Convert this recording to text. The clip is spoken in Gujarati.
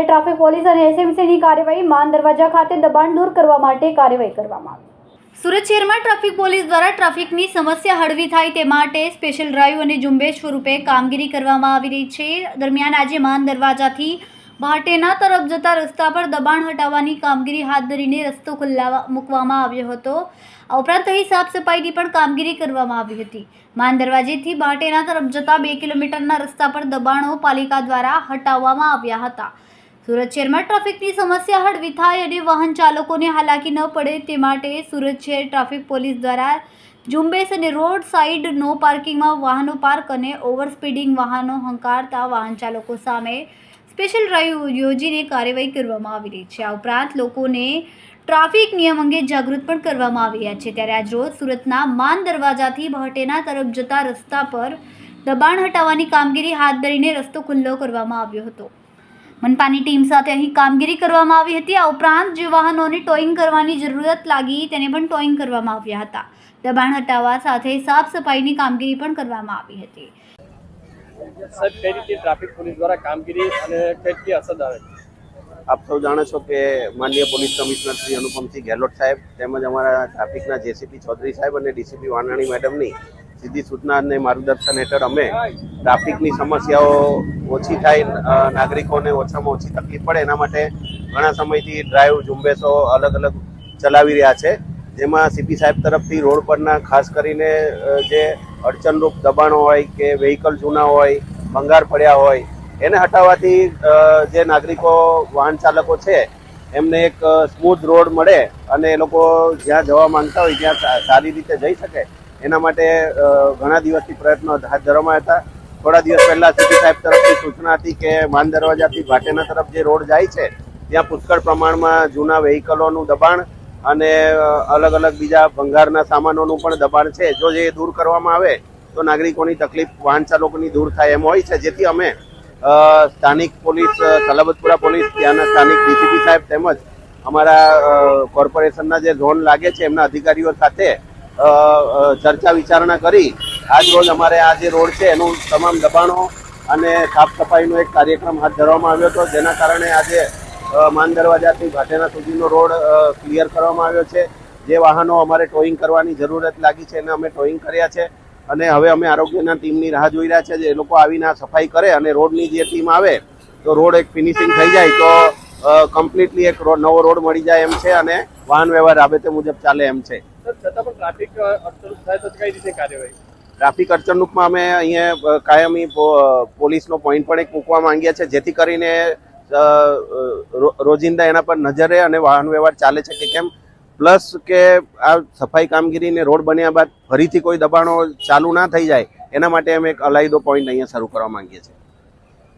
શહેર ટ્રાફિક પોલીસ અને એસએમસીની કાર્યવાહી માન દરવાજા ખાતે દબાણ દૂર કરવા માટે કાર્યવાહી કરવામાં આવી. સુરત શહેરમાં ટ્રાફિક પોલીસ દ્વારા ટ્રાફિકની સમસ્યા હળવી થાય તે માટે સ્પેશિયલ ડ્રાઈવ અને ઝુંબેશ સ્વરૂપે કામગીરી કરવામાં આવી રહી છે. દરમિયાન આજે માન દરવાજાથી ભાટેના તરફ જતા રસ્તા પર દબાણ હટાવવાની કામગીરી હાથ ધરીને રસ્તો ખુલ્લા મૂકવામાં આવ્યો હતો. આ ઉપરાંત અહીં સાફ સફાઈની પણ કામગીરી કરવામાં આવી હતી. માન દરવાજેથી ભાટેના તરફ જતા બે કિલોમીટરના રસ્તા પર દબાણો પાલિકા દ્વારા હટાવવામાં આવ્યા હતા. સુરત શહેરમાં ટ્રાફિકની સમસ્યા હળવી થાય અને વાહન ચાલકોને હાલાકી ન પડે તે માટે સુરત શહેર ટ્રાફિક પોલીસ દ્વારા ઝુંબેશ અને રોડ સાઇડ નો પાર્કિંગમાં વાહનો પાર્ક અને ઓવર સ્પીડિંગ વાહનો હંકારતા વાહન ચાલકો સામે સ્પેશિયલ ડ્રાઈવ યોજીને કાર્યવાહી કરવામાં આવી રહી છે. આ ઉપરાંત લોકોને ટ્રાફિક નિયમ અંગે જાગૃત પણ કરવામાં આવી રહ્યા છે. ત્યારે આજ રોજ સુરતના માન દરવાજાથી ભટેના તરફ જતા રસ્તા પર દબાણ હટાવવાની કામગીરી હાથ ધરીને રસ્તો ખુલ્લો કરવામાં આવ્યો હતો. મનપાની ટીમ સાથે અહીં કામગીરી કરવામાં આવી હતી. આ ઉપરાંત જે વાહનોને ટોઈંગ કરવાની જરૂરત લાગી તેને પણ ટોઈંગ કરવામાં આવ્યા હતા. દબાણ હટાવવા સાથે સાફ સફાઈની કામગીરી પણ કરવામાં આવી હતી. સાહેબ કઈ રીતે ટ્રાફિક પોલીસ દ્વારા કામગીરી અને કેટલી અસર આવે? છે આપ સૌ જાણો છો કે માનનીય પોલીસ કમિશનર શ્રી અનુપમસિંહ ગેહલોત સાહેબ તેમજ અમારા ટ્રાફિકના જેસીપી ચૌધરી સાહેબ અને ડીસીપી વાનાણી મેડમની સીધી સૂચના અને માર્ગદર્શન હેઠળ અમે ટ્રાફિકની સમસ્યાઓ ઓછી થાય નાગરિકોને ઓછામાં ઓછી તકલીફ પડે એના માટે ઘણા સમયથી ડ્રાઈવ ઝુંબેશો અલગ અલગ ચલાવી રહ્યા છે. જેમાં સીપી સાહેબ તરફથી રોડ પરના ખાસ કરીને જે અડચણરૂપ દબાણો હોય કે વ્હીકલ જૂના હોય, ભંગાર પડ્યા હોય, એને હટાવવાથી જે નાગરિકો, વાહન ચાલકો છે, એમને એક સ્મૂથ રોડ મળે અને એ લોકો જ્યાં જવા માંગતા હોય ત્યાં સારી રીતે જઈ શકે. એના માટે ઘણા દિવસથી પ્રયત્નો હાથ ધરવામાં હતા. થોડા દિવસ પહેલા સિટી સાહેબ તરફથી સૂચના હતી કે માન દરવાજાથી ભાટેના તરફ જે રોડ જાય છે, ત્યાં પુષ્કળ પ્રમાણમાં જૂના વેહિકલોનું દબાણ અને અલગ અલગ બીજા ભંગારના સામાનોનું પણ દબાણ છે. જો જે દૂર કરવામાં આવે, તો નાગરિકોની તકલીફ વાહન ચાલકોની દૂર થાય એમ હોય છે. જેથી અમે સ્થાનિક પોલીસ સલાબતપુરા પોલીસ, ત્યાંના સ્થાનિક ડીસીપી સાહેબ તેમજ અમારા કોર્પોરેશનના જે ઝોન લાગે છે, એમના અધિકારીઓ સાથે ચર્ચા વિચારણા કરી. આજ રોજ અમારે આ જે રોડ છે, એનું તમામ દબાણો અને સાફ સફાઈનો એક કાર્યક્રમ હાથ ધરવામાં આવ્યો હતો. જેના કારણે આજે માન દરવાજાથી ભાટેના સુધીનો રોડ ક્લિયર કરવામાં આવ્યો છે. જે વાહનો અમારે ટોઈંગ કરવાની જરૂરત લાગી છે, એને અમે ટોઈંગ કર્યા છે. અને હવે અમે આરોગ્યના ટીમની રાહ જોઈ રહ્યા છે જે એ લોકો આવીને આ સફાઈ કરે અને રોડની જે ટીમ આવે, તો રોડ એક ફિનિશિંગ થઈ જાય, તો કમ્પ્લીટલી એક નવો રોડ મળી જાય એમ છે અને વાહન વ્યવહાર રાબેતે મુજબ ચાલે એમ છે. ટ્રાફિક અડચણરૂપમાં અમે અહીંયા કાયમી પોલીસનો પોઈન્ટ પણ એક મૂકવા માંગીએ છીએ, જેથી કરીને રોજિંદા એના પર નજરે અને વાહન વ્યવહાર ચાલે છે કે કેમ. પ્લસ કે આ સફાઈ કામગીરી ને રોડ બન્યા બાદ ફરીથી કોઈ દબાણો ચાલુ ના થઈ જાય, એના માટે અમે એક અલાયદો પોઈન્ટ અહીંયા શરૂ કરવા માંગીએ છીએ.